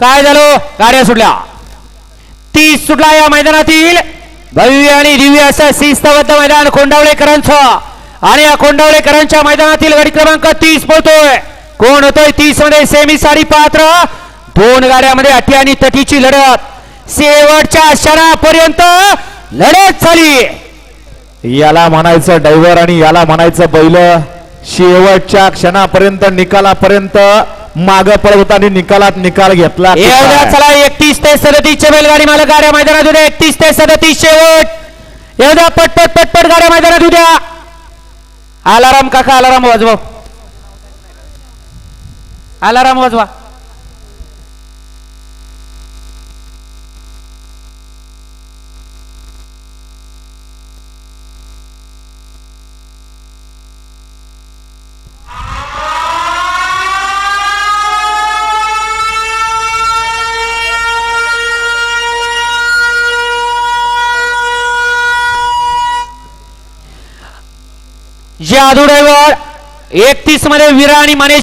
काय झालं? गाड्या सुटल्या. तीस सुटला या मैदानातील. भव्य आणि दिव्य असं शिस्तबद्ध मैदान कोंडावळेकरांचं आणि या कोंडावळेकरांच्या मैदानातील गाडी क्रमांक तीस पोहतोय. कोण होतोय तीसमध्ये सेमी साडी पात्र. दोन गाड्यामध्ये अटी आणि तटीची लढत. शेवटच्या क्षणापर्यंत लढत झाली. याला म्हणायचं ड्रायव्हर आणि याला म्हणायचं बैल. शेवटच्या क्षणापर्यंत निकालापर्यंत माग पळवताना निकालात निकाल घेतला. एवढ्या चला एकतीस ते सदतीसचे बैलगाडी मालक गाड्या मैदानात उद्या एकतीस ते सदतीस शेवट एवढ्या पटपट पटपट गाड्या मैदानात उद्या. अलाराम काका अलाराम वाजवा. अलाराम वाजवा. जे ड्रायव्हर एकतीसमध्ये विरा आणि मनेश